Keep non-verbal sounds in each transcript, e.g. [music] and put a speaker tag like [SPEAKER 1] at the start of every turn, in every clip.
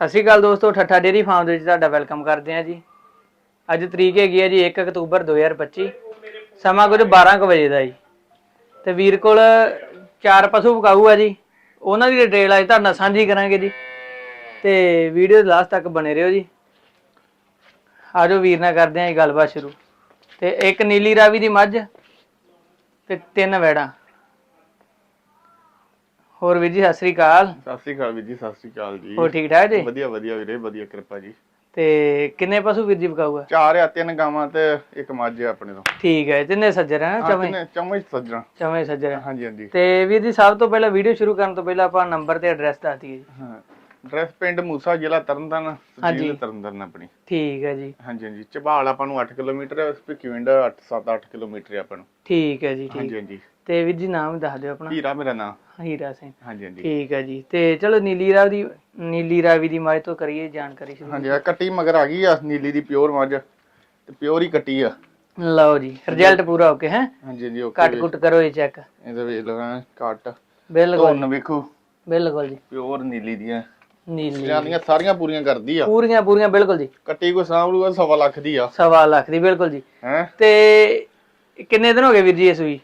[SPEAKER 1] ਸਤਿ ਸ਼੍ਰੀ ਅਕਾਲ ਦੋਸਤੋ, ਠੱਠਾ dairy farm ਦੇ ਵਿੱਚ ਤੁਹਾਡਾ ਵੈਲਕਮ ਕਰਦੇ ਹਾਂ ਜੀ। ਅੱਜ ਤਰੀਕ ਹੈਗੀ ਹੈ ਜੀ 1 ਅਕਤੂਬਰ 2025 ਸਮਾਂ ਕੁਝ 12 ਕੁ ਵਜੇ ਦਾ ਜੀ। ਤੇ ਵੀਰ ਕੋਲ ਚਾਰ ਪਸ਼ੂ ਪਕਾਊ ਆ ਜੀ, ਉਹਨਾਂ ਦੀ ਡਿਟੇਲ ਅੱਜ ਤੁਹਾਡੇ ਨਾਲ ਸਾਂਝੀ ਕਰਾਂਗੇ ਜੀ। ਤੇ ਵੀਡੀਓ ਦੇ ਲਾਸਟ ਤੱਕ ਬਣੇ ਰਹੋ ਜੀ। ਆਜੋ ਵੀਰ ਨਾਲ ਕਰਦੇ ਹਾਂ ਜੀ ਗੱਲਬਾਤ ਸ਼ੁਰੂ। ਤੇ ਇੱਕ ਨੀਲੀ ਰਾਵੀ ਦੀ ਮੱਝ ਤੇ ਤਿੰਨ ਵੈੜਾਂ। ਹੋਰ ਵੀਰ ਜੀ ਸਤਿ ਸ਼੍ਰੀ ਅਕਾਲ।
[SPEAKER 2] ਸਤਿ ਸ੍ਰੀ ਅਕਾਲ ਵੀਰ ਜੀ ਸਤਿ ਸ੍ਰੀ ਅਕਾਲ ਜੀ।
[SPEAKER 1] ਹੋਰ ਠੀਕ ਠਾਕ ਜੀ?
[SPEAKER 2] ਵਧੀਆ ਵਧੀਆ ਵੀਰੇ ਵਧੀਆ ਕਿਰਪਾ ਜੀ।
[SPEAKER 1] ਤੇ ਕਿੰਨੇ ਪਸ਼ੂ ਵੀਰ ਜੀ ਪਕਾਊ ਆ
[SPEAKER 2] ਚਾਰ ਆ ਤਿੰਨ ਗਾਵਾਂ ਤੇ ਇੱਕ ਮੱਝ ਆ ਆਪਣੇ ਤੋਂ।
[SPEAKER 1] ਠੀਕ ਹੈ ਤਿੰਨੇ ਸੱਜਰ ਹਨ ਚਵੇਂ?
[SPEAKER 2] ਚਮਚ ਸੱਜਣਾ।
[SPEAKER 1] ਚਵੇਂ ਸੱਜਰ।
[SPEAKER 2] ਹਾਂਜੀ ਹਾਂਜੀ।
[SPEAKER 1] ਤੇ ਵੀਰ ਜੀ ਸਭ ਤੋਂ ਪਹਿਲਾਂ ਵੀਡੀਓ ਸ਼ੁਰੂ ਕਰਨ ਤੋਂ ਪਹਿਲਾਂ ਆਪਾਂ ਨੰਬਰ ਤੇ ਐਡਰੈਸ ਦੱਸ ਦਈਏ ਜੀ।
[SPEAKER 2] ਹਾਂ। ਡਰੈਸ ਪਿੰਡ ਮੂਸਾ ਜ਼ਿਲ੍ਹਾ ਤਰਨਤਾਰਨ
[SPEAKER 1] ਹਾਂਜੀ।
[SPEAKER 2] ਤਹਿਸੀਲ ਤਰਨਤਾਰਨ ਆਪਣੀ।
[SPEAKER 1] ਠੀਕ ਹੈ ਜੀ।
[SPEAKER 2] ਹਾਂਜੀ ਹਾਂਜੀ। ਝਬਾਲ ਆਪਾਂ ਨੂੰ 8 ਕਿਲੋਮੀਟਰ ਹੈ ਭਿੱਖੀਵਿੰਡ 8 7 8 ਕਿਲੋਮੀਟਰ ਹੈ ਆਪਾਂ ਨੂੰ।
[SPEAKER 1] ਠੀਕ ਹੈ ਜੀ ਠੀਕ।
[SPEAKER 2] ਹਾਂਜੀ ਹਾਂਜੀ।
[SPEAKER 1] ਤੇ ਵੀਰ ਜੀ ਨਾਮ ਦੱਸ ਦਿਓ ਆਪਣਾ।
[SPEAKER 2] ਹੀਰਾ ਮੇਰਾ ਨਾਮ।
[SPEAKER 1] ਹੀਰਾ ਸਿੰਘ।
[SPEAKER 2] ਹਾਂਜੀ ਹਾਂਜੀ।
[SPEAKER 1] ਠੀਕ ਹੈ ਜੀ। ਤੇ ਚਲੋ ਨੀਲੀ ਰਾਵੀ ਦੀ ਨੀਲੀ ਰਾਵੀ ਦੀ ਮਾਜ ਤੋਂ ਕਰੀਏ ਜਾਣਕਾਰੀ ਸ਼ੁਰੂ।
[SPEAKER 2] ਹਾਂਜੀ ਆ ਕੱਟੀ ਮਗਰ ਆ ਗਈ ਆ ਨੀਲੀ ਦੀ ਪਿਓਰ ਮੱਝ। ਤੇ ਪਿਓਰ ਹੀ ਕੱਟੀ ਆ।
[SPEAKER 1] ਲਓ ਜੀ ਰਿਜ਼ਲਟ ਪੂਰਾ ਓਕੇ ਹੈ?
[SPEAKER 2] ਹਾਂਜੀ ਹਾਂਜੀ
[SPEAKER 1] ਕੱਟ
[SPEAKER 2] ਓਕੇ
[SPEAKER 1] ਕੁੱਟ ਕਰੋ ਇਹ ਚੈੱਕ
[SPEAKER 2] ਇਹਦੇ ਵੇਖ ਲਓ ਐਂ ਕੱਟ।
[SPEAKER 1] ਬਿਲਕੁਲ।
[SPEAKER 2] ਧੁੰਨ ਵੇਖੋ।
[SPEAKER 1] ਬਿਲਕੁਲ ਜੀ।
[SPEAKER 2] ਪਿਓਰ ਨੀਲੀ ਦੀਆਂ
[SPEAKER 1] ਨੀਲੀ
[SPEAKER 2] ਸਾਰੀਆਂ ਪੂਰੀਆਂ ਕਰਦੀ ਆ।
[SPEAKER 1] ਪੂਰੀਆਂ ਪੂਰੀਆਂ ਬਿਲਕੁਲ ਜੀ।
[SPEAKER 2] ਕੱਟੀ ਕੋ ਸਾਂਭ ਲੂਗਾ ਸਵਾ ਲੱਖ ਦੀ ਆ।
[SPEAKER 1] ਸਵਾ ਲੱਖ ਦੀ ਬਿਲਕੁਲ ਜੀ।
[SPEAKER 2] ਹੈ?
[SPEAKER 1] ਤੇ ਕਿੰਨੇ ਦਿਨ ਹੋ ਗਏ ਵੀਰ ਜੀ ਇਹ ਸੂਈ?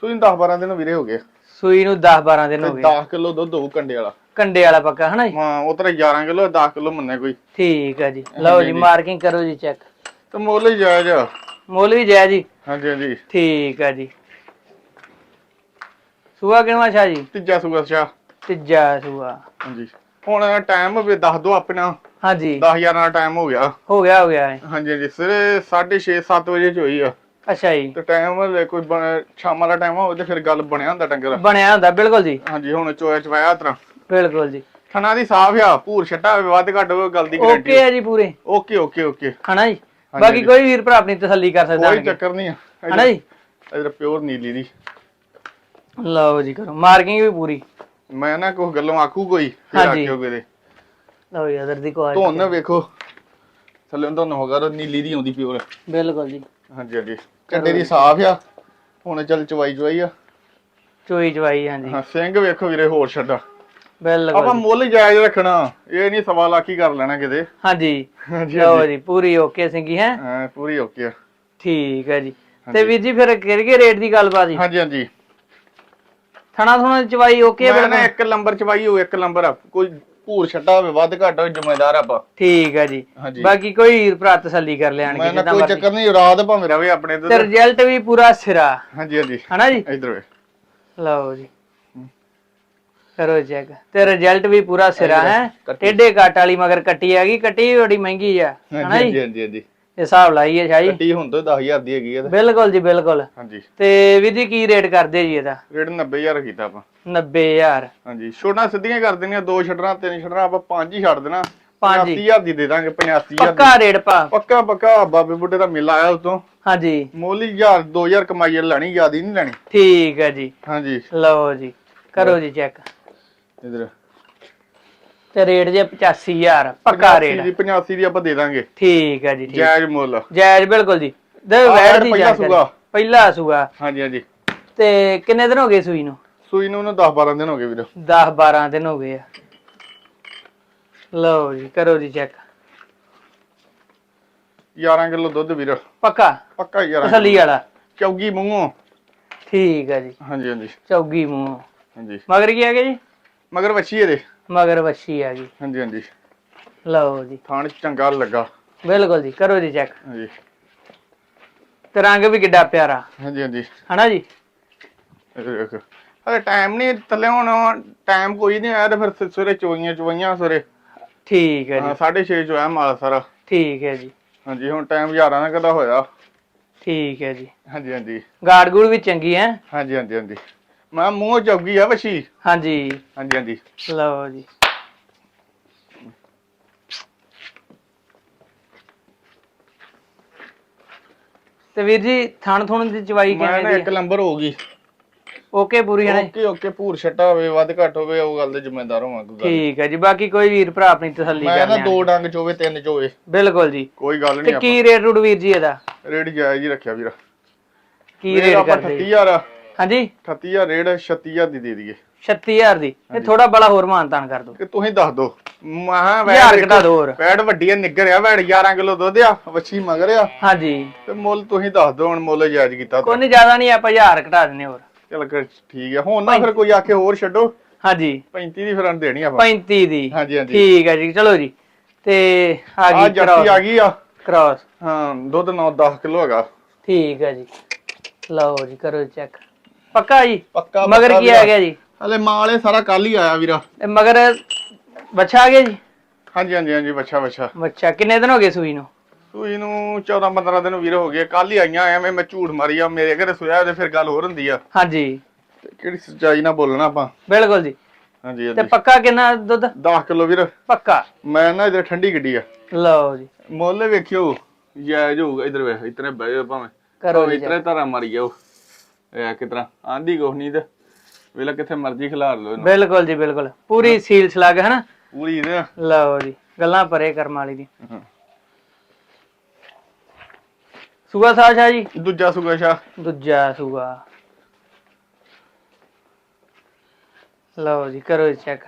[SPEAKER 2] ਸੂਈ 10 12 ਦਿਨ ਵੀਰੇ ਹੋ ਗਏ।
[SPEAKER 1] ਸੂਈ ਨੂੰ 10 12 ਦਿਨ ਹੋ ਗਏ।
[SPEAKER 2] 10 ਕਿਲੋ ਦੁੱਧ ਹੋਊ ਕੰਡੇ ਵਾਲਾ।
[SPEAKER 1] ਕੰਡੇ ਵਾਲਾ ਪੱਕਾ ਹਨਾ ਜੀ?
[SPEAKER 2] ਹਾਂ ਉਤਰੇ 11 ਕਿਲੋ 10 ਕਿਲੋ ਮੰਨੇ ਕੋਈ।
[SPEAKER 1] ਠੀਕ ਹੈ ਜੀ। ਲਓ ਜੀ ਮਾਰਕਿੰਗ ਕਰੋ ਜੀ ਚੈੱਕ।
[SPEAKER 2] ਤੇ ਮੁੱਲ ਹੀ ਜਾਇਜ਼ ਆ।
[SPEAKER 1] ਮੁੱਲ ਵੀ ਜੈ ਜੀ।
[SPEAKER 2] ਹਾਂਜੀ ਹਾਂਜੀ।
[SPEAKER 1] ਠੀਕ ਹੈ ਜੀ। ਸੂਆ ਕਿਨਵਾ ਸ਼ਾ ਜੀ?
[SPEAKER 2] ਤੀਜਾ ਸੂਆ ਸ਼ਾ
[SPEAKER 1] ਤੀਜਾ ਸੂਆ।
[SPEAKER 2] ਹਾਂਜੀ। ਹੁਣ ਟਾਈਮ ਵੀ ਦੱਸ ਦੋ ਆਪਣਾ।
[SPEAKER 1] ਹਾਂਜੀ।
[SPEAKER 2] 10000 ਦਾ ਟਾਈਮ ਹੋ ਗਿਆ।
[SPEAKER 1] ਹੋ ਗਿਆ ਹੋ ਗਿਆ।
[SPEAKER 2] ਹਾਂਜੀ ਹਾਂਜੀ। ਸਵੇਰੇ 6:30 7 ਵਜੇ ਚ ਹੋਈ ਆ।
[SPEAKER 1] ਅੱਛਾ ਜੀ।
[SPEAKER 2] ਤੇ ਟਾਈਮ ਹਲੇ ਕੋਈ ਸ਼ਾਮਾਂ ਦਾ ਟਾਈਮ ਹੋਵੇ ਤੇ ਫਿਰ ਗੱਲ ਬਣਿਆ ਹੁੰਦਾ ਡੰਗਰ
[SPEAKER 1] ਬਣਿਆ ਹੁੰਦਾ ਬਿਲਕੁਲ ਜੀ।
[SPEAKER 2] ਹਾਂਜੀ ਹੁਣ ਚੋਇਆ ਚਵਾਇਆ ਤਰਾ
[SPEAKER 1] ਬਿਲਕੁਲ ਜੀ।
[SPEAKER 2] ਥਣਾ ਦੀ ਸਾਫ਼ ਆ ਭੂਰ ਛੱਟਾ ਹੋਵੇ, ਵੱਧ ਘੱਟ ਹੋਵੇ ਗੱਲ ਦੀ ਗਾਰੰਟੀ
[SPEAKER 1] ਓਕੇ ਹੈ ਜੀ ਪੂਰੇ।
[SPEAKER 2] ਓਕੇ ਓਕੇ ਓਕੇ
[SPEAKER 1] ਹਨਾ ਜੀ। ਬਾਕੀ ਕੋਈ ਵੀਰ ਭਰਾ ਆਪਣੀ ਤਸੱਲੀ ਕਰ ਸਕਦਾ
[SPEAKER 2] ਕੋਈ। ਚੱਕਰ ਨਹੀਂ ਆ।
[SPEAKER 1] ਹਨਾ ਜੀ।
[SPEAKER 2] ਇਧਰ ਪਿਓਰ ਨੀਲੀ ਦੀ।
[SPEAKER 1] ਲਓ ਜੀ ਕਰੋ। ਮਾਰਕਿੰਗ ਵੀ ਪੂਰੀ।
[SPEAKER 2] ਮੈਂ ਨਾ ਕੋਈ ਗੱਲੋਂ ਆਖੂ ਕੋਈ ਫਿਰ
[SPEAKER 1] ਹਾਂਜੀ।
[SPEAKER 2] ਆਖਿਓ ਕਿਤੇ।
[SPEAKER 1] ਲਓ ਜੀ ਅਦਰ ਦੀ ਕੁਆਲਿਟੀ
[SPEAKER 2] ਧੁੰਨ ਵੇਖੋ। ਥੱਲੇ ਧੁੰਨ ਹੋਗਾ ਤਾਂ ਨੀਲੀ ਦੀ ਆਉਂਦੀ ਪਿਓਰ
[SPEAKER 1] ਬਿਲਕੁਲ ਜੀ।
[SPEAKER 2] ਹਾਂਜੀ ਹਾਂਜੀ। ਕੰਡੇ ਦੀ ਸਾਫ਼ ਆ। ਹੁਣ ਚੱਲ ਚਵਾਈ ਚਵਾਈ ਆ।
[SPEAKER 1] ਚੋਈ ਚਵਾਈ ਹਾਂਜੀ।
[SPEAKER 2] ਹਾਂ ਸਿੰਘ ਵੇਖੋ ਵੀਰੇ ਹੋਰ ਛੱਡਾ।
[SPEAKER 1] ਬਿਲਕੁਲ
[SPEAKER 2] ਆਪਾਂ
[SPEAKER 1] ਜੀ।
[SPEAKER 2] ਮੁੱਲ ਜਾਇਜ਼ ਰੱਖਣਾ। ਇਹ ਨਹੀਂ ਸਵਾ ਲੱਖ ਹੀ ਕਰ ਲੈਣਾ ਕਿਤੇ।
[SPEAKER 1] ਹਾਂਜੀ।
[SPEAKER 2] ਹਾਂਜੀ
[SPEAKER 1] ਲਓ ਜੀ ਪੂਰੀ ਓਕੇ ਸਿੰਘੀ ਹੈ?
[SPEAKER 2] ਹਾਂ ਪੂਰੀ ਓਕੇ ਆ।
[SPEAKER 1] ਠੀਕ ਹੈ ਜੀ। ਤੇ ਵੀਰ ਜੀ ਫਿਰ ਕਿਹੜੇ ਰੇਟ ਦੀ ਗੱਲਬਾਤ ਜੀ
[SPEAKER 2] ਹਾਂਜੀ ਹਾਂਜੀ।
[SPEAKER 1] ਥਣਾ ਥਣਾ ਚਵਾਈ ਓਕੇ
[SPEAKER 2] ਮੈਂ ਨਾ ਇੱਕ ਨੰਬਰ ਚਵਾਈ ਹੋ ਇੱਕ ਨੰਬਰ ਆ। ਕੋਈ ਭੂਰ ਛੱਡਾ ਹੋਵੇ ਵੱਧ ਘੱਟ ਹੋਵੇ ਜ਼ਿੰਮੇਦਾਰ ਆਪਾਂ।
[SPEAKER 1] ਠੀਕ ਹੈ ਜੀ।
[SPEAKER 2] ਹਾਂਜੀ।
[SPEAKER 1] ਬਾਕੀ ਕੋਈ ਵੀਰ ਭਰਾ ਤਸੱਲੀ ਕਰ ਲਿਆਣਗੇ
[SPEAKER 2] ਮੈਂ ਨਾ
[SPEAKER 1] ਜਿੱਦਾਂ
[SPEAKER 2] ਕੋਈ
[SPEAKER 1] ਮਰਜ਼ੀ।
[SPEAKER 2] ਚੱਕਰ ਨਹੀਂ ਰਾਤ ਭਾਵੇਂ ਰਵੇ ਆਪਣੇ
[SPEAKER 1] ਤੇ
[SPEAKER 2] ਤੇ
[SPEAKER 1] ਰਿਜ਼ਲਟ ਵੀ ਪੂਰਾ ਸਿਰਾ।
[SPEAKER 2] ਹਾਂਜੀ ਹਾਂਜੀ।
[SPEAKER 1] ਹਨਾ ਜੀ?
[SPEAKER 2] ਇਧਰ ਵੇ।
[SPEAKER 1] ਲਓ ਜੀ। ਕਰੋ ਚੈੱਕ ਤੇ ਰਿਜ਼ਲਟ ਵੀ ਪੂਰਾ ਸਿਰਾ ਹੈ?
[SPEAKER 2] ਕੱਟੀ।
[SPEAKER 1] ਟੇਡੇ ਕੱਟ ਵਾਲੀ ਮਗਰ ਕੱਟੀ ਹੈਗੀ ਕੱਟੀ ਵੀ ਬੜੀ ਮਹਿੰਗੀ ਆ। ਹਨਾ
[SPEAKER 2] ਹਾਂਜੀ
[SPEAKER 1] ਜੀ
[SPEAKER 2] ਹਾਂਜੀ ਹਾਂਜੀ।
[SPEAKER 1] ਹਿਸਾਬ ਲਾਈਏ ਸ਼ਾਹੀ।
[SPEAKER 2] ਕੱਟੀ ਹੁਣ ਤੋਂ 10000 ਦੀ ਹੈਗੀ ਆ ਤੇ।
[SPEAKER 1] ਬਿਲਕੁਲ ਜੀ ਬਿਲਕੁਲ।
[SPEAKER 2] ਹਾਂਜੀ।
[SPEAKER 1] ਤੇ ਵੀਰ ਜੀ ਕੀ ਰੇਟ ਕਰਦੇ ਜੀ ਇਹਦਾ?
[SPEAKER 2] ਰੇਟ 90000 ਕੀਤਾ ਆਪਾਂ।
[SPEAKER 1] 90000
[SPEAKER 2] ਹਾਂਜੀ। ਛੋਟਾ ਸਿੱਧੀਆਂ ਕਰ ਦੇਣੀਆਂ ਦੋ ਛੱਡਣਾ ਤਿੰਨ ਛੱਡਣਾ ਆਪਾਂ ਪੰਜ ਹੀ ਛੱਡ ਦੇਣਾ।
[SPEAKER 1] ਪੰਜ ਹੀ।
[SPEAKER 2] 85000 ਦੀ ਦੇ ਦਾਂਗੇ 85000 ਦੀ
[SPEAKER 1] ਪੱਕਾ ਰੇਟ ਪਾ।
[SPEAKER 2] ਪੱਕਾ ਪੱਕਾ। ਬਾਬੇ ਬੁੱਢੇ ਦਾ ਮੇਲਾ ਆਇਆ ਉਤੋਂ।
[SPEAKER 1] ਹਾਂਜੀ।
[SPEAKER 2] ਮੋਲੀ 1000 2000 ਕਮਾਈ ਲੈਣੀ ਜਿਆਦੀ ਨਹੀਂ ਲੈਣੀ।
[SPEAKER 1] ਠੀਕ ਹੈ ਜੀ।
[SPEAKER 2] ਹਾਂਜੀ।
[SPEAKER 1] ਲਓ ਜੀ। ਕਰੋ ਜੀ ਚੈੱਕ।
[SPEAKER 2] ਇਧਰ।
[SPEAKER 1] ਤੇ ਰੇਟ ਜੇ 85000 ਪੱਕਾ ਰੇਟ
[SPEAKER 2] ਦੀ 85 ਦੀ ਆਪਾਂ ਦੇ ਦਾਂਗੇ।
[SPEAKER 1] ਠੀਕ ਹੈ ਜੀ ਠੀਕ।
[SPEAKER 2] ਜਾਇਜ਼ ਮੁੱਲ।
[SPEAKER 1] ਜਾਇਜ਼ ਬਿਲਕੁਲ ਜੀ। ਦੇ ਵੈਟ ਦੀ।
[SPEAKER 2] ਸੂਆ।
[SPEAKER 1] ਪਹਿਲਾ ਸੂਆ।
[SPEAKER 2] ਹਾਂਜੀ ਹਾਂਜੀ।
[SPEAKER 1] ਤੇ ਕਿੰਨੇ ਦਿਨ ਹੋ ਗਏ ਸੂਈ ਨੂੰ?
[SPEAKER 2] ਸੂਈ ਨੂੰ ਉਹਨੂੰ 10 12 ਦਿਨ ਹੋ ਗਏ ਵੀਰ।
[SPEAKER 1] 10 12 ਦਿਨ ਹੋ ਗਏ ਆ। ਲਓ ਜੀ ਕਰੋ ਜੀ ਚੈੱਕ।
[SPEAKER 2] 11 ਕਿਲੋ ਦੁੱਧ ਵੀਰ।
[SPEAKER 1] ਪੱਕਾ?
[SPEAKER 2] ਪੱਕਾ 11
[SPEAKER 1] ਤਸੱਲੀ ਵਾਲਾ।
[SPEAKER 2] ਚੌਗੀ ਮੂੰਹੋਂ।
[SPEAKER 1] ਠੀਕ ਹੈ ਜੀ।
[SPEAKER 2] ਹਾਂਜੀ ਹਾਂਜੀ।
[SPEAKER 1] ਚੌਗੀ ਮੂੰਹ।
[SPEAKER 2] ਹਾਂਜੀ।
[SPEAKER 1] ਮਗਰ ਕੀ ਆ ਗਿਆ ਜੀ?
[SPEAKER 2] ਮਗਰ ਵੱਛੀ ਇਹਦੇ।
[SPEAKER 1] ਮਗਰ ਵੱਛੀ ਆ ਗਈ।
[SPEAKER 2] ਹਾਂਜੀ ਹਾਂਜੀ।
[SPEAKER 1] ਲਓ ਜੀ।
[SPEAKER 2] ਥਾਣ 'ਚ ਚੰਗਾ ਲੱਗਾ।
[SPEAKER 1] ਬਿਲਕੁਲ ਜੀ ਕਰੋ ਜੀ ਚੈੱਕ।
[SPEAKER 2] ਹਾਂਜੀ।
[SPEAKER 1] ਤੇ ਰੰਗ ਵੀ ਕਿੱਡਾ ਪਿਆਰਾ।
[SPEAKER 2] ਹਾਂਜੀ ਹਾਂਜੀ।
[SPEAKER 1] ਹਨਾ ਜੀ?
[SPEAKER 2] ਹਲੇ ਟਾਈਮ ਨਹੀਂ ਥੱਲੇ ਹੁਣ ਟਾਈਮ ਕੋਈ ਨਹੀਂ ਆਇਆ ਤੇ ਫਿਰ ਸਵੇਰੇ ਚੋਈਆਂ ਚੋਈਆਂ ਸਵੇਰੇ।
[SPEAKER 1] ਠੀਕ ਹੈ ਜੀ।
[SPEAKER 2] ਹਾਂ 6:30 ਚ ਹੋਇਆ ਮਾਲ ਸਾਰਾ।
[SPEAKER 1] ਠੀਕ ਹੈ ਜੀ।
[SPEAKER 2] ਹਾਂਜੀ ਹੁਣ ਟਾਈਮ 11 ਦਾ ਕਦਾ ਹੋਇਆ।
[SPEAKER 1] ਠੀਕ ਹੈ ਜੀ।
[SPEAKER 2] ਹਾਂਜੀ ਹਾਂਜੀ।
[SPEAKER 1] ਗਾਰਡ ਗੂੜ ਵੀ ਚੰਗੀ ਹੈ।
[SPEAKER 2] ਹਾਂਜੀ ਹਾਂਜੀ ਹਾਂਜੀ। ਮੈਂ ਮੂੰਹ ਚੌਗੀ ਆ ਵੱਛੀ।
[SPEAKER 1] ਹਾਂਜੀ।
[SPEAKER 2] ਹਾਂਜੀ ਹਾਂਜੀ।
[SPEAKER 1] ਲਓ ਜੀ। ਤੇ ਵੀਰ ਜੀ ਥਣ ਥੁਣ ਦੀ ਚਵਾਈ
[SPEAKER 2] ਮੈਂ ਨਾ
[SPEAKER 1] ਕਿਵੇਂ
[SPEAKER 2] ਇੱਕ
[SPEAKER 1] ਦੀ
[SPEAKER 2] ਨੰਬਰ ਹੋ ਗਈ।
[SPEAKER 1] ਓਕੇ ਪੂਰੀ ਹੈ?
[SPEAKER 2] ਓਕੇ ਓਕੇ ਭੂਰ ਛੱਟਾ ਹੋਵੇ ਵੱਧ ਘੱਟ ਹੋਵੇ ਉਹ ਗੱਲ ਦੇ ਜ਼ਿੰਮੇਦਾਰ ਹੋਵਾਂ ਕੋਈ ਗੱਲ।
[SPEAKER 1] ਠੀਕ ਹੈ ਜੀ ਬਾਕੀ ਕੋਈ ਵੀਰ ਭਰਾ ਆਪਣੀ ਤਸੱਲੀ
[SPEAKER 2] ਮੈਂ
[SPEAKER 1] ਕਰ
[SPEAKER 2] ਨਾ
[SPEAKER 1] ਲਿਆ
[SPEAKER 2] ਦੋ ਡੰਗ ਚੋਵੇ ਤਿੰਨ ਚੋਵੇ
[SPEAKER 1] ਬਿਲਕੁਲ ਜੀ।
[SPEAKER 2] ਕੋਈ ਗੱਲ
[SPEAKER 1] ਤੇ
[SPEAKER 2] ਨਹੀਂ
[SPEAKER 1] ਕੀ ਰੇਟ ਰੂਟ ਵੀਰ ਜੀ ਇਹਦਾ?
[SPEAKER 2] ਆਪਾਂ ਰੇਟ ਜਾਇਜ਼ ਹੀ ਰੱਖਿਆ ਵੀਰ।
[SPEAKER 1] ਕੀ
[SPEAKER 2] ਰੇਟ ਆਪਾਂ
[SPEAKER 1] ਕਰਦੇ? ਜੀ?
[SPEAKER 2] 38000 ਆ।
[SPEAKER 1] ਹਾਂਜੀ।
[SPEAKER 2] 38000 ਰੇਟ 36000 ਦੀ ਦੇ ਦਈਏ।
[SPEAKER 1] 36000 ਦੀ। ਇਹ ਥੋੜਾ ਬੜਾ ਹੋਰ ਮਾਨਤਾਨ ਕਰ ਦੋ
[SPEAKER 2] ਕਿ ਤੁਸੀਂ ਦੱਸ ਦੋ ਮਹਾ ਵੈੜ ਵੱਡੀ ਆ ਨਿੱਗਰ ਆ ਵੈੜ 11 ਕਿਲੋ ਦੁੱਧ ਆ ਵੱਛੀ ਮਗਰ ਆ।
[SPEAKER 1] ਹਾਂਜੀ।
[SPEAKER 2] ਤੇ ਮੁੱਲ ਤੁਸੀਂ ਦੱਸ ਦੋ ਹੁਣ ਮੁੱਲ ਜਾਇਜ਼ ਕੀਤਾ
[SPEAKER 1] ਕੋਈ ਨਹੀਂ ਜ਼ਿਆਦਾ ਨਹੀਂ ਆਪਾਂ 1000 ਘਟਾ ਦਿੰਨੇ ਹੋਰ।
[SPEAKER 2] ਚਲ ਠੀਕ ਆ। ਹੁਣ ਨਾ ਫਿਰ ਕੋਈ ਆਖੇ ਹੋਰ ਛੱਡੋ।
[SPEAKER 1] ਹਾਂਜੀ।
[SPEAKER 2] 35 ਦੀ ਫਿਰ ਦੇਣੀ ਆਪਾਂ।
[SPEAKER 1] 35 ਦੀ।
[SPEAKER 2] ਹਾਂਜੀ ਹਾਂਜੀ।
[SPEAKER 1] ਠੀਕ ਹੈ ਜੀ। ਚਲੋ ਜੀ। ਤੇ ਆ ਗਈ ਕ੍ਰਾਸ
[SPEAKER 2] ਆ ਗਈ ਆ।
[SPEAKER 1] ਕ੍ਰਾਸ
[SPEAKER 2] ਹਾਂ ਦੁੱਧ 9 10 ਕਿਲੋ ਹੈਗਾ।
[SPEAKER 1] ਠੀਕ ਹੈ ਜੀ। ਲਓ ਜੀ ਕਰੋ ਚੈੱਕ ਪੱਕਾ ਜੀ?
[SPEAKER 2] ਪੱਕਾ
[SPEAKER 1] ਮਗਰ
[SPEAKER 2] ਪੱਕਾ
[SPEAKER 1] ਕੀ ਆ ਗਿਆ ਜੀ?
[SPEAKER 2] ਹਲੇ ਮਾਲੇ ਸਾਰਾ ਕੱਲ ਹੀ ਆਇਆ ਵੀਰਾ।
[SPEAKER 1] ਇਹ ਮਗਰ ਬੱਚਾ ਆ ਗਿਆ ਜੀ?
[SPEAKER 2] ਹਾਂਜੀ ਹਾਂਜੀ ਹਾਂਜੀ ਬੱਚਾ ਬੱਚਾ।
[SPEAKER 1] ਬੱਚਾ ਕਿੰਨੇ ਦਿਨ ਹੋ ਗਏ ਸੂਈ ਨੂੰ?
[SPEAKER 2] ਸੂਈ ਨੂੰ 14 15 ਦਿਨ ਵੀਰ ਹੋ ਗਏ। ਕੱਲ ਹੀ ਆਈਆਂ ਐਵੇਂ ਮੈਂ ਝੂਠ ਮਾਰੀ ਆ ਮੇਰੇ ਘਰੇ ਸੋਇਆ ਤੇ ਫਿਰ ਗੱਲ ਹੋਰ ਹੁੰਦੀ ਆ।
[SPEAKER 1] ਹਾਂਜੀ।
[SPEAKER 2] ਤੇ ਕਿਹੜੀ ਸੱਚਾਈ ਨਾਲ ਬੋਲਣਾ ਆਪਾਂ?
[SPEAKER 1] ਬਿਲਕੁਲ ਜੀ।
[SPEAKER 2] ਹਾਂਜੀ
[SPEAKER 1] ਤੇ
[SPEAKER 2] ਹਾਂਜੀ।
[SPEAKER 1] ਪੱਕਾ ਕਿੰਨਾ ਦੁੱਧ?
[SPEAKER 2] 10 ਕਿਲੋ ਵੀਰ।
[SPEAKER 1] ਪੱਕਾ?
[SPEAKER 2] ਮੈਂ ਨਾ ਇਧਰ ਠੰਡੀ ਗੱਡੀ ਆ।
[SPEAKER 1] ਲਓ ਜੀ।
[SPEAKER 2] ਮੁੱਲ ਵੇਖਿਓ ਜਾਇਜ਼ ਹੋਊਗਾ। ਇਧਰ ਵੇਖ ਇਤਨੇ ਬਹਿ ਜਾਓ ਭਾਵੇਂ।
[SPEAKER 1] ਕਰੋ
[SPEAKER 2] ਭਾਵੇਂ
[SPEAKER 1] ਜੀ
[SPEAKER 2] ਇਤਨੇ ਧਾਰਾ ਮਾਰੀ ਜਾਓ। ਇਹ ਕਿਤਰਾ? ਆਂਦੀ ਕੁਛ ਨਹੀਂ ਤੇ। ਵੇਲਾ ਕਿੱਥੇ ਮਰਜ਼ੀ ਖਿਲਾਰ ਲਓ ਇਹਨੂੰ।
[SPEAKER 1] ਬਿਲਕੁਲ ਜੀ ਬਿਲਕੁਲ। ਪੂਰੀ ਸੀਲ ਸਲੱਗ ਹੈ ਨਾ
[SPEAKER 2] ਪੂਰੀ ਇਹਦੇ
[SPEAKER 1] ਲਓ ਜੀ ਗੱਲਾਂ ਪਰੇ ਕਰਮ ਵਾਲੀ ਦੀ।
[SPEAKER 2] ਹਾਂ।
[SPEAKER 1] ਸੂਆ ਸਾਸ਼ਾ ਜੀ?
[SPEAKER 2] ਦੂਜਾ ਸੁਗਾਸ਼ਾ
[SPEAKER 1] ਦੂਜਾ ਸੂਆ। ਲਓ ਜੀ ਕਰੋ ਚੈੱਕ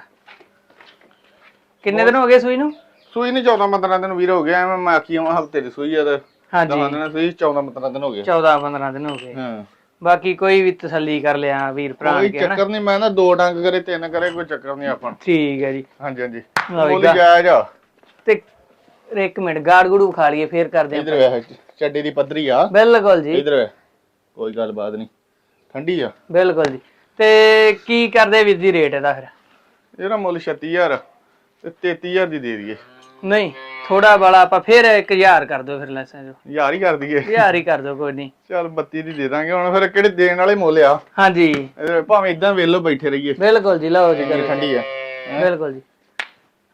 [SPEAKER 1] ਕਿੰਨੇ ਦਿਨ ਹੋ ਗਏ ਸੂਈ ਨੂੰ?
[SPEAKER 2] ਸੂਈ ਨਹੀਂ 14 15 ਦਿਨ ਵੀਰ ਹੋ ਗਿਆ ਮੈਂ ਹਫ਼ਤੇ ਦੀ ਸੂਈ ਆ ਤੇ
[SPEAKER 1] ਹਾਂਜੀ।
[SPEAKER 2] ਦਵਾਂ ਦਿਨ ਸੂਈ 14 15 ਦਿਨ ਹੋ ਗਏ।
[SPEAKER 1] 14 15 ਦਿਨ ਹੋ ਗਏ।
[SPEAKER 2] ਹਾਂ।
[SPEAKER 1] ਬਾਕੀ ਕੋਈ ਵੀ ਤਸੱਲੀ ਕਰ ਲਿਆ ਵੀਰ ਭਰਾ
[SPEAKER 2] ਕੋਈ
[SPEAKER 1] ਕੇ ਹਨਾ?
[SPEAKER 2] ਚੱਕਰ ਨਹੀਂ ਮੈਂ ਨਾ ਦੋ ਡੰਗ ਕਰੇ ਤਿੰਨ ਕਰੇ ਕੋਈ ਚੱਕਰ ਨਹੀਂ ਆਪਾਂ। ਨੂੰ।
[SPEAKER 1] ਠੀਕ ਹੈ ਜੀ।
[SPEAKER 2] ਹਾਂਜੀ ਹਾਂਜੀ।
[SPEAKER 1] ਲਓ ਜੀ,
[SPEAKER 2] ਮੁੱਲ ਜਾਇਜ਼ ਆ
[SPEAKER 1] ਤੇ ਇੱਕ ਮਿੰਟ ਗਾੜ ਗੁੜੂ ਖਾ ਲਈਏ ਫੇਰ ਕਰਦੇ
[SPEAKER 2] ਇਧਰ ਵੇਖ ਚੱਡੀ ਦੀ ਪੱਧਰੀ ਆ।
[SPEAKER 1] ਬਿਲਕੁਲ ਜੀ।
[SPEAKER 2] ਇਧਰ ਵੇਖ ਕੋਈ ਗੱਲ ਬਾਤ ਨਹੀਂ। ਠੰਡੀ ਆ।
[SPEAKER 1] ਬਿਲਕੁਲ ਜੀ। ਤੇ ਕੀ ਕਰਦੇ ਵੀਰ ਜੀ ਰੇਟ ਇਹਦਾ ਫਿਰ?
[SPEAKER 2] ਇਹਦਾ ਮੁੱਲ 36000 ਤੇ 33000 ਦੀ ਦੇ ਦਈਏ।
[SPEAKER 1] ਨਹੀਂ ਥੋੜਾ ਬੜਾ ਆਪਾਂ ਫੇਰ 1000 ਕਰ ਦਿਓ ਫਿਰ ਲੈਸਾਂ ਜੋ
[SPEAKER 2] ਯਾਰ ਹੀ ਕਰ ਦਈਏ।
[SPEAKER 1] 1000 ਹੀ ਕਰ ਦਿਓ ਕੋਈ ਨਹੀਂ।
[SPEAKER 2] ਚੱਲ 32 ਦੀ ਦੇ ਦਾਂਗੇ। ਹੁਣ ਫਿਰ ਕਿਹੜੇ ਦੇਣ ਵਾਲੇ ਮੁੱਲ ਆ?
[SPEAKER 1] ਹਾਂਜੀ।
[SPEAKER 2] ਭਾਵੇਂ ਇਦਾਂ ਵੇਲੋ ਬੈਠੇ ਰਹੀਏ।
[SPEAKER 1] ਬਿਲਕੁਲ ਜੀ ਲਓ ਜੀ
[SPEAKER 2] ਠੰਡੀ ਆ।
[SPEAKER 1] ਬਿਲਕੁਲ ਜੀ।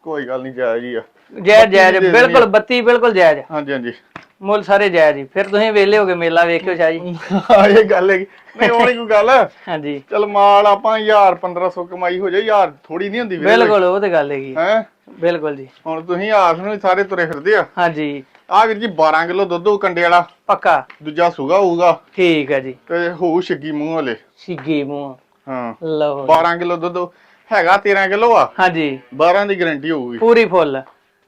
[SPEAKER 2] ਕੋਈ ਗੱਲ ਨਹੀਂ ਜਾਇਜ਼ ਹੀ ਆ।
[SPEAKER 1] ਜਾਇਜ਼ ਜਾਇਜ਼ ਬਿਲਕੁਲ 32 ਬਿਲਕੁਲ ਜਾਇਜ਼
[SPEAKER 2] ਹਾਂਜੀ ਹਾਂਜੀ।
[SPEAKER 1] ਮੁੱਲ ਸਾਰੇ ਜਾਇਜ਼ ਜੀ। ਫਿਰ ਤੁਸੀਂ ਵੇਲੇ ਹੋਗੇ ਮੇਲਾ ਵੇਖਿਓ ਸ਼ਾਹ ਜੀ
[SPEAKER 2] ਹਾਂ ਇਹ ਗੱਲ ਹੈ ਨਹੀਂ ਉਹ ਨਹੀਂ ਕੋਈ ਗੱਲ।
[SPEAKER 1] ਹਾਂਜੀ।
[SPEAKER 2] ਚਲ ਮਾਲ ਆਪਾਂ 1000 1500 ਕਮਾਈ ਹੋ ਜਾਏ ਯਾਰ ਥੋੜੀ ਨਹੀਂ ਹੁੰਦੀ
[SPEAKER 1] ਬਿਲਕੁਲ ਉਹ ਤੇ ਗੱਲ ਹੈਗੀ।
[SPEAKER 2] ਹੈ?
[SPEAKER 1] ਬਿਲਕੁਲ ਜੀ।
[SPEAKER 2] ਹੁਣ ਤੁਸੀਂ ਆਸ ਨੂੰ ਹੀ ਸਾਰੇ ਤੁਰੇ ਫਿਰਦੇ ਆ।
[SPEAKER 1] ਹਾਂਜੀ।
[SPEAKER 2] ਆ ਵੀਰ ਜੀ 12 ਕਿਲੋ ਦੁੱਧ ਹੋਊ ਕੰਡੇ ਵਾਲਾ।
[SPEAKER 1] ਪੱਕਾ।
[SPEAKER 2] ਦੂਜਾ ਸੁਗਾ ਹੋਊਗਾ।
[SPEAKER 1] ਠੀਕ ਹੈ ਜੀ।
[SPEAKER 2] ਤੇ ਹੋਊ ਛਿੱਗੀ ਮੂੰਹ ਵਾਲੇ।
[SPEAKER 1] ਸਿੱਗੀ ਮੂੰਹ।
[SPEAKER 2] ਹਾਂ।
[SPEAKER 1] ਲਓ
[SPEAKER 2] 12 ਕਿਲੋ ਦੁੱਧ ਹੈਗਾ 13 ਕਿਲੋ ਆ।
[SPEAKER 1] ਹਾਂਜੀ।
[SPEAKER 2] 12 ਦੀ ਗਾਰੰਟੀ ਹੋਊਗੀ।
[SPEAKER 1] ਪੂਰੀ ਫੁੱਲ।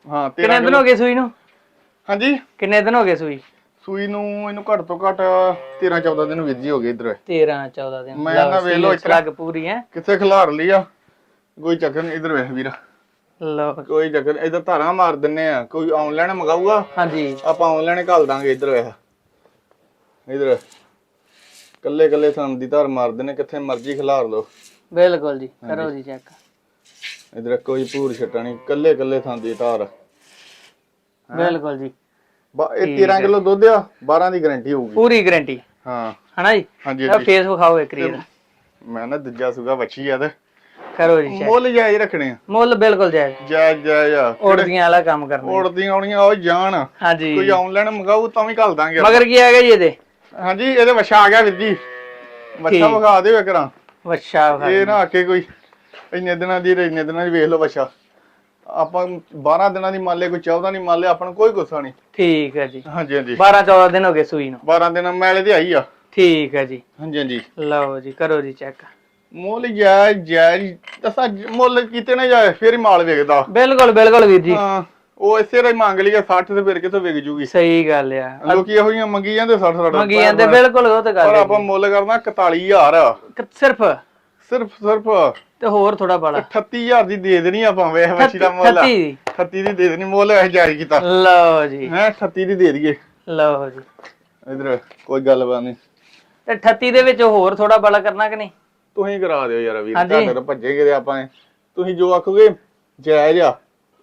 [SPEAKER 2] ਹਾਂ 13
[SPEAKER 1] ਕਿੰਨੇ ਦਿਨ ਹੋ ਗਏ ਸੂਈ ਨੂੰ?
[SPEAKER 2] ਹਾਂਜੀ।
[SPEAKER 1] ਕਿੰਨੇ ਦਿਨ ਹੋ ਗਏ ਸੂਈ?
[SPEAKER 2] ਸੂਈ ਨੂੰ ਇਹਨੂੰ ਘੱਟ ਤੋਂ ਘੱਟ 13 14 ਦਿਨ ਵੀਰ ਜੀ ਹੋ ਗਏ ਇਧਰ।
[SPEAKER 1] 13 14 ਦਿਨ।
[SPEAKER 2] ਮੈਂ ਨਾ ਵੇਖ ਲਓ ਇਸ
[SPEAKER 1] ਲੱਗ ਪੂਰੀ ਹੈ।
[SPEAKER 2] ਕਿੱਥੇ ਖਿਲਾਰ ਲਈ ਆ। ਕੋਈ ਚੱਕਰ ਨਹੀਂ ਇਧਰ ਵੇਖ ਵੀਰ।
[SPEAKER 1] ਲਓ।
[SPEAKER 2] ਕੋਈ ਚੱਕਰ ਇੱਧਰ ਧਾਰਾਂ ਮਾਰ ਦਿੰਨੇ ਆ। ਕੋਈ ਆਨਲਾਈਨ ਮੰਗਾਊਗਾ?
[SPEAKER 1] ਹਾਂਜੀ।
[SPEAKER 2] ਆਪਾਂ ਆਨਲਾਈਨ ਘੱਲ ਦਾਂਗੇ ਇੱਧਰ ਵੇਖ। ਇਧਰ। ਕੱਲੇ ਕੱਲੇ ਥਾਂ ਦੀ ਧਾਰ ਮਾਰ ਦਿੰਨੇ ਕਿੱਥੇ ਮਰਜ਼ੀ ਖਿਲਾਰ ਲਓ।
[SPEAKER 1] ਬਿਲਕੁਲ ਜੀ ਕਰੋ ਜੀ ਚੈੱਕ।
[SPEAKER 2] ਇਧਰ ਕੋਈ ਭੂਰ ਛਟਣੀ ਕੱਲੇ ਕੱਲੇ ਥਾਂ ਦੀ ਧਾਰ।
[SPEAKER 1] ਬਿਲਕੁਲ ਜੀ।
[SPEAKER 2] ਬਾ- ਇਹ 13 ਕਿਲੋ ਦੁੱਧ ਆ 12 ਦੀ ਗਾਰੰਟੀ ਹੋਊਗੀ।
[SPEAKER 1] ਪੂਰੀ ਗਾਰੰਟੀ
[SPEAKER 2] ਹਾਂ।
[SPEAKER 1] ਹਨਾ ਜੀ?
[SPEAKER 2] ਹਾਂਜੀ ਹਾਂਜੀ।
[SPEAKER 1] ਫੇਸ ਵਿਖਾਓ ਇੱਕ ਰੀਰ
[SPEAKER 2] ਮੈਂ ਨਾ ਦੂਜਾ ਸੁਗਾ ਵੱਛੀ ਆ ਤੇ।
[SPEAKER 1] ਕਰੋ ਜੀ
[SPEAKER 2] ਮੁੱਲ ਜਾਇਜ਼ ਰੱਖਣੇ ਆ।
[SPEAKER 1] ਮੁੱਲ ਬਿਲਕੁਲ ਜਾਇਜ਼।
[SPEAKER 2] ਜਾਇਜ਼ ਜਾਇਜ਼ ਆ।
[SPEAKER 1] ਉੜਦੀਆਂ ਵਾਲਾ ਕੰਮ ਕਰਨਾ
[SPEAKER 2] ਉੜਦੀਆਂ ਆਉਣੀਆਂ ਉਹ ਜਾਣ।
[SPEAKER 1] ਹਾਂਜੀ।
[SPEAKER 2] ਕੋਈ ਆਨਲਾਈਨ ਮੰਗਾਊ ਤਾਂ ਵੀ ਘੱਲ ਦਾਂਗੇ।
[SPEAKER 1] ਮਗਰ ਕੀ ਆ ਗਿਆ ਜੀ ਇਹਦੇ?
[SPEAKER 2] ਹਾਂਜੀ ਇਹਦੇ ਵੱਛਾ ਆ ਗਿਆ ਵੀਰ ਜੀ। ਵੱਛਾ
[SPEAKER 1] ਠੀਕ।
[SPEAKER 2] ਵਿਖਾ ਦਿਓ ਕਰਾਂ
[SPEAKER 1] ਵੱਛਾ ਵਿਖਾ
[SPEAKER 2] ਇਹ ਨਾ ਆਕੇ ਕੋਈ ਇੰਨੇ ਦਿਨਾਂ ਦੀ ਇੰਨੇ ਦਿਨਾਂ ਦੀ ਵੇਖ ਲਓ ਬੱਚਾ ਆਪਾਂ 12 ਦਿਨਾਂ ਦੀ ਮੰਨ ਲੈ ਕੋਈ 14 ਦੀ ਮੰਨ ਲੈ ਆਪਾਂ ਨੂੰ ਕੋਈ ਗੁੱਸਾ ਨਹੀਂ।
[SPEAKER 1] ਠੀਕ ਹੈ ਜੀ।
[SPEAKER 2] ਹਾਂਜੀ ਹਾਂਜੀ।
[SPEAKER 1] 12 14 ਦਿਨ ਹੋ ਗਏ ਸੂਈ ਨੂੰ।
[SPEAKER 2] 12 ਦਿਨਾਂ ਮੈਲੇ ਤੇ ਆਈ ਆ।
[SPEAKER 1] ਠੀਕ ਹੈ ਜੀ।
[SPEAKER 2] ਹਾਂਜੀ ਹਾਂਜੀ।
[SPEAKER 1] ਲਓ ਜੀ ਕਰੋ ਜੀ ਚੈੱਕ।
[SPEAKER 2] ਮੁੱਲ ਜੈ ਜੈ ਦੱਸਾਂ ਮੁੱਲ ਕੀਤੇ ਨਾ ਜਾਏ ਫੇਰ ਹੀ ਮਾਲ ਵਿਕਦਾ।
[SPEAKER 1] ਬਿਲਕੁਲ ਬਿਲਕੁਲ ਵੀਰ ਜੀ।
[SPEAKER 2] ਹਾਂ ਉਹ ਇਸੇ ਰਾਂ ਮੰਗ ਲਈ 60 ਤੇ ਫਿਰ ਕਿੱਥੋਂ ਵਿਕ ਜੂਗੀ?
[SPEAKER 1] ਸਹੀ ਗੱਲ ਆ।
[SPEAKER 2] ਲੋਕੀ ਇਹੋ ਜਿਹੀਆਂ ਮੰਗੀ ਜਾਂਦੇ 60 60
[SPEAKER 1] ਮੰਗੀ ਜਾਂਦੇ ਬਿਲਕੁਲ ਉਹ ਤੇ ਗੱਲ
[SPEAKER 2] ਪਰ ਆਪਾਂ ਮੁੱਲ ਕਰਨਾ 41000
[SPEAKER 1] ਕਿ ਸਿਰਫ?
[SPEAKER 2] ਸਿਰਫ ਸਿਰਫ
[SPEAKER 1] ਤੇ ਹੋਰ ਥੋੜਾ ਬੜਾ
[SPEAKER 2] 38000 ਦੀ ਦੇ ਦੇਣੀ ਆਪਾਂ ਵੇਖ ਮੱਛੀ ਦਾ ਮੁੱਲ
[SPEAKER 1] 38
[SPEAKER 2] 38 ਦੀ? ਦੇ ਦੇਣੀ ਮੁੱਲ ਇਹ ਜਾਰੀ ਕੀਤਾ।
[SPEAKER 1] ਲਓ ਜੀ।
[SPEAKER 2] ਹੈ 38 ਦੀ ਦੇ ਦਈਏ।
[SPEAKER 1] ਲਓ ਜੀ।
[SPEAKER 2] ਇਧਰ ਕੋਈ ਗੱਲਬਾਤ ਨਹੀਂ।
[SPEAKER 1] ਤੇ 38 ਦੇ ਵਿੱਚ ਹੋਰ ਥੋੜਾ ਬੜਾ ਕਰਨਾ ਕਿ ਨਹੀਂ?
[SPEAKER 2] ਤੁਸੀਂ ਕਰਾ ਦਿਓ ਯਾਰ ਵੀਰ। ਤੁਹਾਡੇ ਤਾਂ ਭੱਜੇਗੇ ਤੇ ਆਪਾਂ ਤੁਸੀਂ ਜੋ ਆਖੋਗੇ ਜਾਇਜ਼ ਆ।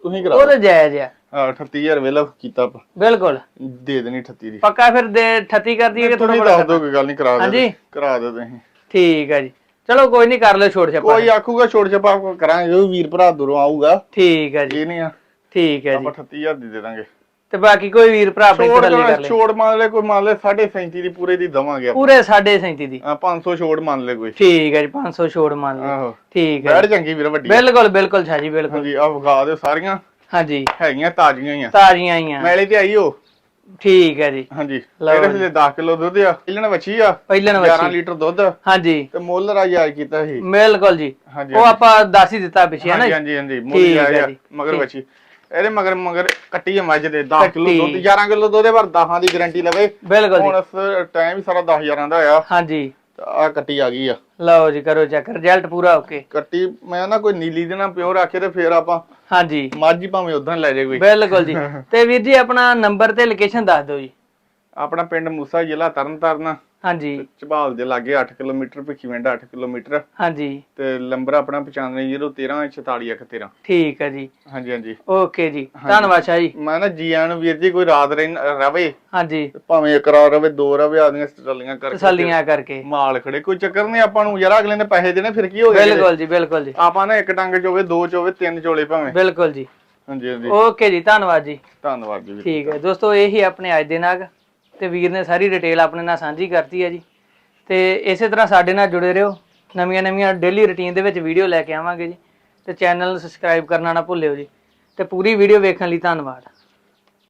[SPEAKER 2] ਤੁਸੀਂ ਕਰਾ
[SPEAKER 1] ਉਹ ਤੇ ਜਾਇਜ਼ ਆ।
[SPEAKER 2] ਹਾਂ 38000 ਵੇਲਾ ਕੀਤਾ ਆਪਾਂ।
[SPEAKER 1] ਬਿਲਕੁਲ।
[SPEAKER 2] ਦੇ ਦੇਣੀ 38 ਦੀ।
[SPEAKER 1] ਪੱਕਾ ਫਿਰ ਦੇ 38 ਕਰ ਦਈਏ ਕਿ ਥੋੜਾ ਬੜਾ
[SPEAKER 2] ਦੱਸ ਦਿਓ ਕੋਈ ਗੱਲ ਨਹੀਂ ਕਰਾ ਦਿਓ
[SPEAKER 1] ਹਾਂਜੀ।
[SPEAKER 2] ਕਰਾ ਦਿਓ ਤੁਸੀਂ।
[SPEAKER 1] ਠੀਕ ਹੈ ਜੀ। ਚਲੋ ਕੋਈ ਨਹੀਂ ਕਰ ਲਿਓ ਛੋੜ ਛੱਪਾ।
[SPEAKER 2] ਕੋਈ ਆਖੂਗਾ ਛੋੜ ਛਪਾ ਕਰਾਂਗੇ ਉਹ ਵੀਰ ਭਰਾ ਦੂਰੋਂ ਆਊਗਾ।
[SPEAKER 1] ਠੀਕ ਹੈ ਜੀ।
[SPEAKER 2] ਇਹ ਨਹੀਂ ਆ।
[SPEAKER 1] ਠੀਕ ਹੈ ਜੀ।
[SPEAKER 2] ਆਪਾਂ 38000 ਦੀ ਦੇ ਦਾਂਗੇ।
[SPEAKER 1] ਤੇ ਬਾਕੀ ਕੋਈ ਵੀਰ ਭਰਾ ਆਪਣੀ ਕਰ ਲੇ।
[SPEAKER 2] ਛੋੜ ਮੰਨ ਲੈ ਕੋਈ ਮੰਨ ਲੈ 37.5 ਦੀ ਪੂਰੇ ਦੀ ਦਵਾਂਗੇ
[SPEAKER 1] ਪੂਰੇ 37.5 ਦੀ।
[SPEAKER 2] ਹਾਂ, 500 ਛੋੜ ਮੰਨ ਲੈ ਕੋਈ।
[SPEAKER 1] ਠੀਕ ਹੈ ਜੀ 500 ਛੋੜ ਮੰਨ
[SPEAKER 2] ਆਹੋ।
[SPEAKER 1] ਠੀਕ ਹੈ
[SPEAKER 2] ਬੈਠ ਚੰਗੀ ਵੀਰ ਵੱਡੀ।
[SPEAKER 1] ਬਿਲਕੁਲ ਬਿਲਕੁਲ ਛਾ ਜੀ ਬਿਲਕੁਲ।
[SPEAKER 2] ਹਾਂਜੀ ਆ ਵਿਖਾ ਦਿਓ ਸਾਰੀਆਂ।
[SPEAKER 1] ਹਾਂਜੀ।
[SPEAKER 2] ਹੈਗੀਆਂ ਤਾਜ਼ੀਆਂ ਹੀ ਆ।
[SPEAKER 1] ਤਾਜ਼ੀਆਂ ਹੀ ਆ।
[SPEAKER 2] ਮੈਲੇ ਤੇ ਆਈ ਉਹ
[SPEAKER 1] ਠੀਕ ਹੈ ਜੀ।
[SPEAKER 2] ਹਾਂਜੀ।
[SPEAKER 1] ਲਓ
[SPEAKER 2] ਇਹਦੇ। ਲਈ 10 ਕਿਲੋ ਦੁੱਧ ਆ। ਪਹਿਲਣ ਵੱਛੀ ਆ।
[SPEAKER 1] ਪਹਿਲਣ
[SPEAKER 2] 11
[SPEAKER 1] ਵੱਛੀ
[SPEAKER 2] ਲੀਟਰ ਦੁੱਧ।
[SPEAKER 1] ਹਾਂਜੀ।
[SPEAKER 2] ਤੇ ਮੁੱਲ ਰਾਜਾ ਕੀਤਾ ਸੀ।
[SPEAKER 1] ਬਿਲਕੁਲ ਜੀ। ਉਹ ਆਪਾਂ ਦੱਸ ਹੀ ਦਿੱਤਾ ਪਿੱਛੇ ਹੈ ਨਾ
[SPEAKER 2] ਹਾਂਜੀ? ਹਾਂਜੀ ਮੁੱਲ ਰਾਜਾ ਮਗਰ। ਵੱਛੀ। ਇਹਦੇ ਮਗਰ ਮਗਰ ਕੱਟੀ ਆ ਮੱਝ ਦੇ। 10 ਕਿਲੋ। ਦੁੱਧ। 11 ਕਿਲੋ ਦੁੱਧ ਦੇ ਪਰ 10 ਦੀ ਗਾਰੰਟੀ ਲਵੇ।
[SPEAKER 1] ਬਿਲਕੁਲ
[SPEAKER 2] ਹੁਣ
[SPEAKER 1] ਜੀ
[SPEAKER 2] ਇਸ ਟਾਈਮ ਹੀ ਸਾਰਾ 10000 ਦਾ ਆ
[SPEAKER 1] ਹਾਂਜੀ।
[SPEAKER 2] ਆ ਕੱਟੀ ਆ ਗਈ ਆ।
[SPEAKER 1] ਲਓ ਜੀ ਕਰੋ ਚੈੱਕ ਰਿਜ਼ਲਟ ਪੂਰਾ ਓਕੇ
[SPEAKER 2] ਕੱਟੀ ਮੈਂ ਨਾ ਕੋਈ ਨੀਲੀ ਦੇ ਨਾਲ ਪਿਓਰ ਆਖੇ ਤੇ ਫੇਰ ਆਪਾਂ
[SPEAKER 1] ਹਾਂਜੀ।
[SPEAKER 2] ਮੱਝ ਭਾਵੇਂ ਉਦਾਂ ਲੈ ਜਾਏ ਕੋਈ।
[SPEAKER 1] ਬਿਲਕੁਲ ਜੀ। [laughs] ਤੇ ਵੀਰ ਜੀ ਆਪਣਾ ਨੰਬਰ ਤੇ ਲੋਕੇਸ਼ਨ ਦੱਸ ਦਿਓ ਜੀ।
[SPEAKER 2] ਆਪਣਾ ਪਿੰਡ ਮੂਸਾ ਜ਼ਿਲ੍ਹਾ ਤਰਨਤਾਰਨ।
[SPEAKER 1] ਹਾਂਜੀ।
[SPEAKER 2] ਝਬਾਲ ਦੇ ਲਾਗੇ 8 ਕਿਲੋਮੀਟਰ ਭਿੱਖੀਵਿੰਡ 8 ਕਿਲੋਮੀਟਰ।
[SPEAKER 1] ਹਾਂਜੀ।
[SPEAKER 2] ਤੇ ਨੰਬਰ ਆਪਣਾ 9501344113
[SPEAKER 1] ਠੀਕ ਹੈ ਜੀ।
[SPEAKER 2] ਹਾਂਜੀ ਹਾਂਜੀ।
[SPEAKER 1] ਓਕੇ ਜੀ। ਧੰਨਵਾਦ ਸ਼ਾਹ ਜੀ।
[SPEAKER 2] ਮੈਂ ਨਾ ਜੀ ਨੂੰ ਵੀਰ ਜੀ ਕੋਈ ਰਾਤ ਰਵੇ।
[SPEAKER 1] ਹਾਂਜੀ।
[SPEAKER 2] ਭਾਵੇਂ ਇੱਕ ਰਾਤ ਰਵੇ ਦੋ ਰਵੇ ਆਦੀਆਂ ਟਰਾਲੀਆਂ ਕਰਕੇ।
[SPEAKER 1] ਤਸੱਲੀਆਂ ਕਰਕੇ।
[SPEAKER 2] ਮਾਲ ਖੜੇ ਕੋਈ ਚੱਕਰ ਨਹੀਂ ਆਪਾਂ ਨੂੰ ਯਾਰ ਅਗਲੇ ਨੇ ਪੈਸੇ ਦੇਣੇ ਫਿਰ ਕੀ ਹੋ ਗਿਆ?
[SPEAKER 1] ਬਿਲਕੁਲ ਜੀ ਬਿਲਕੁਲ ਜੀ।
[SPEAKER 2] ਆਪਾਂ ਨਾ ਇੱਕ ਟੰਗ ਚ ਹੋਵੇ ਦੋ ਚ ਹੋਵੇ ਤਿੰਨ ਚੋਲੇ ਭਾਵੇਂ।
[SPEAKER 1] ਬਿਲਕੁਲ ਜੀ।
[SPEAKER 2] ਹਾਂਜੀ ਹਾਂਜੀ।
[SPEAKER 1] ਓਕੇ ਜੀ ਧੰਨਵਾਦ ਜੀ।
[SPEAKER 2] ਧੰਨਵਾਦ ਜੀ।
[SPEAKER 1] ਠੀਕ ਹੈ। ਦੋਸਤੋ ਇਹ ਹੀ ਆਪਣੇ ਅੱਜ ਦੇ ਨਾਗ। ਤੇ ਵੀਰ ਨੇ ਸਾਰੀ ਡਿਟੇਲ ਆਪਣੇ ਨਾਲ ਸਾਂਝੀ ਕਰਤੀ ਹੈ ਜੀ। ਤੇ ਇਸੇ ਤਰ੍ਹਾਂ ਸਾਡੇ ਨਾਲ ਜੁੜੇ ਰਹੋ। ਨਵੀਆਂ ਨਵੀਆਂ ਡੇਲੀ ਰੁਟੀਨ ਦੇ ਵਿੱਚ ਵੀਡੀਓ ਲੈ ਕੇ ਆਵਾਂਗੇ ਜੀ। ਤੇ ਚੈਨਲ ਨੂੰ ਸਬਸਕ੍ਰਾਈਬ ਕਰਨਾ ਨਾ ਭੁੱਲਿਓ ਜੀ। ਤੇ ਪੂਰੀ ਵੀਡੀਓ ਵੇਖਣ ਲਈ ਧੰਨਵਾਦ।